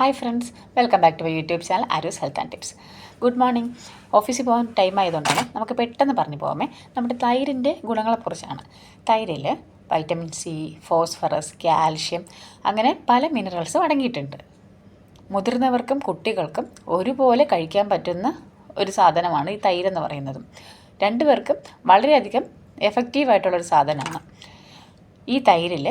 Hi friends welcome back to my YouTube channel Aaru's health and tips good morning ഓഫീസിൽ പോകാൻ time ആയതുകൊണ്ടാണ് നമുക്ക് പെട്ടെന്ന് പറഞ്ഞു പോകാമേ നമ്മുടെ തൈരിന്റെ ഗുണങ്ങളെക്കുറിച്ചാണ് തൈരിൽ വൈറ്റമിൻ സി ഫോസ്ഫറസ് കാൽഷ്യം അങ്ങനെ പല മിനറൽസും അടങ്ങിയിട്ടുണ്ട്. മുതിർന്നവർക്കും കുട്ടികൾക്കും ഒരുപോലെ കഴിക്കാൻ പറ്റുന്ന ഒരു സാധനമാണ് ഈ തൈരെന്ന് പറയുന്നതും. രണ്ടുപേർക്കും വളരെയധികം എഫക്റ്റീവായിട്ടുള്ളൊരു സാധനമാണ്. ഈ തൈരിൽ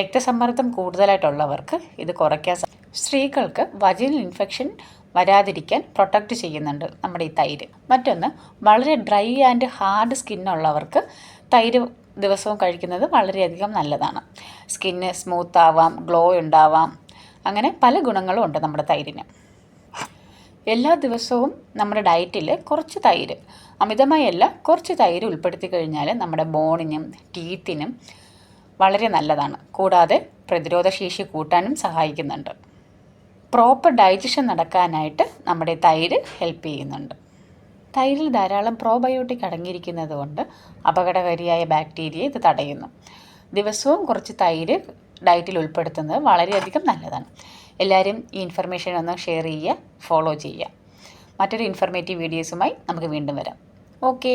രക്തസമ്മർദ്ദം കൂടുതലായിട്ടുള്ളവർക്ക് ഇത് കുറയ്ക്കാൻ സ്ത്രീകൾക്ക് വജിൽ ഇൻഫെക്ഷൻ വരാതിരിക്കാൻ പ്രൊട്ടക്റ്റ് ചെയ്യുന്നുണ്ട് നമ്മുടെ ഈ തൈര്. മറ്റൊന്ന് വളരെ ഡ്രൈ ആൻഡ് ഹാർഡ് സ്കിന്നുള്ളവർക്ക് തൈര് ദിവസവും കഴിക്കുന്നത് വളരെയധികം നല്ലതാണ്. സ്കിന്ന് സ്മൂത്ത് ആവാം ഗ്ലോ ഉണ്ടാവാം അങ്ങനെ പല ഗുണങ്ങളും ഉണ്ട് നമ്മുടെ തൈരിന്. എല്ലാ ദിവസവും നമ്മുടെ ഡയറ്റിൽ കുറച്ച് തൈര് അമിതമായല്ല കുറച്ച് തൈര് ഉൾപ്പെടുത്തി കഴിഞ്ഞാൽ നമ്മുടെ ബോണിനും ടീത്തിനും വളരെ നല്ലതാണ്. കൂടാതെ പ്രതിരോധശേഷി കൂട്ടാനും സഹായിക്കുന്നുണ്ട്. പ്രോപ്പർ ഡൈജഷൻ നടക്കാനായിട്ട് നമ്മുടെ തൈര് ഹെൽപ്പ് ചെയ്യുന്നുണ്ട്. തൈരിൽ ധാരാളം പ്രോബയോട്ടിക് അടങ്ങിയിരിക്കുന്നത് കൊണ്ട് അപകടകാരിയായ ബാക്ടീരിയ ഇത് തടയുന്നു. ദിവസവും കുറച്ച് തൈര് ഡയറ്റിൽ ഉൾപ്പെടുത്തുന്നത് വളരെയധികം നല്ലതാണ്. എല്ലാവരും ഈ ഇൻഫർമേഷൻ ഒന്ന് ഷെയർ ചെയ്യുക ഫോളോ ചെയ്യുക. മറ്റൊരു ഇൻഫർമേറ്റീവ് വീഡിയോസുമായി നമുക്ക് വീണ്ടും വരാം. ഓക്കേ